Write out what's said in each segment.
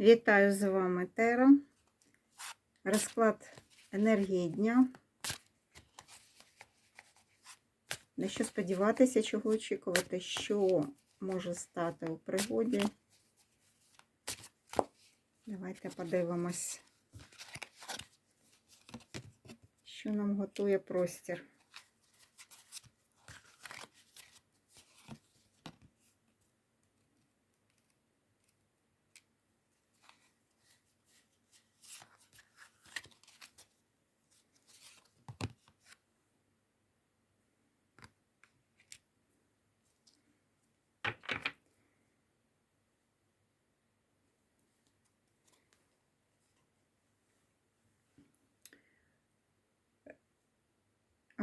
Вітаю з вами Тера. Розклад енергії дня. На що сподіватися, чого очікувати, що може стати у пригоді. Давайте подивимось, що нам готує простір.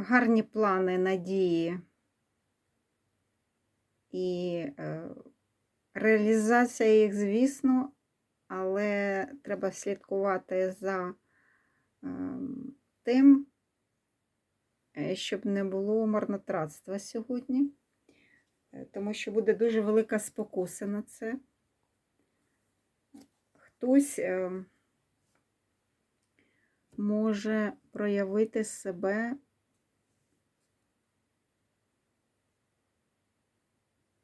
Гарні плани, надії і е, реалізація їх, звісно, але треба слідкувати за е, тим, е, щоб не було марнотратства сьогодні, е, тому що буде дуже велика спокуса на це. Хтось е, може проявити себе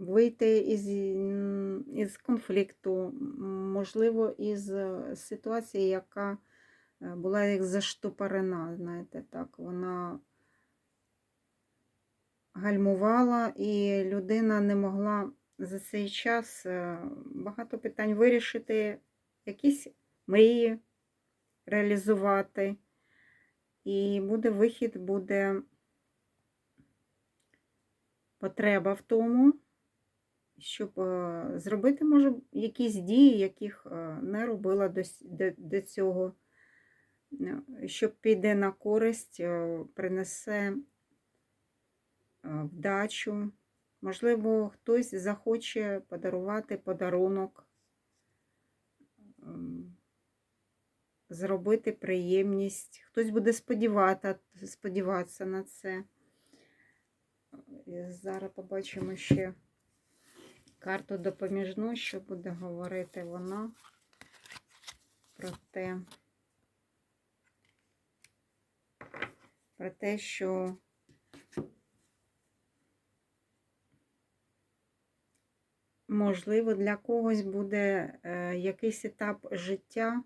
вийти із, із конфлікту, можливо, із е, ситуації, яка е, була як заштопорена, знаєте, так, вона гальмувала, і людина не могла за цей час е, багато питань вирішити, якісь мрії реалізувати. І буде вихід, буде потреба в тому щоб е, зробити, може, якісь дії, яких е, не робила до, до, до цього, е, що піде на користь, принесе вдачу. Можливо, хтось захоче подарувати подарунок, ем, зробити приємність, хтось буде сподівати, сподіватися на це. Зараз побачимо ще карту допоміжну, що буде говорити вона про те, про те, що можливо для когось буде е, якийсь етап життя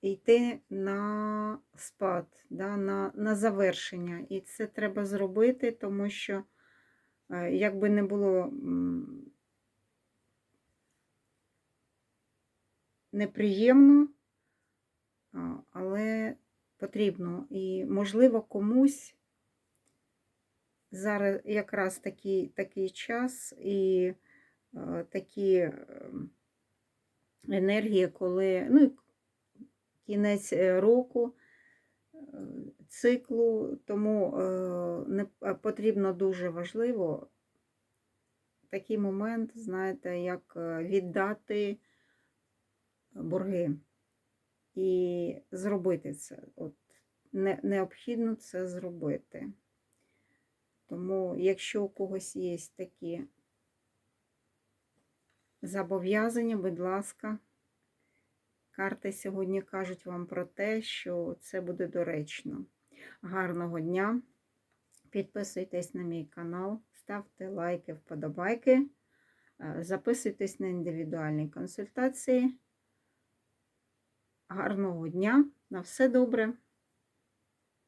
йти на спад, да, на, на завершення. І це треба зробити, тому що Е, як би не було неприємно, але потрібно. І, можливо, комусь зараз якраз такий такий час і е, такі ем, енергії, коли ну, кінець е, року циклу, тому е, не потрібно дуже важливо такий момент, знаєте, як е, віддати борги і зробити це. От, Необхідно це зробити. Тому, якщо у когось є такі зобов'язання, будь ласка, Карти сьогодні кажуть вам про те, що це буде доречно. Гарного дня! Підписуйтесь на мій канал, ставте лайки, вподобайки, е, записуйтесь на індивідуальні консультації. Гарного дня! На все добре!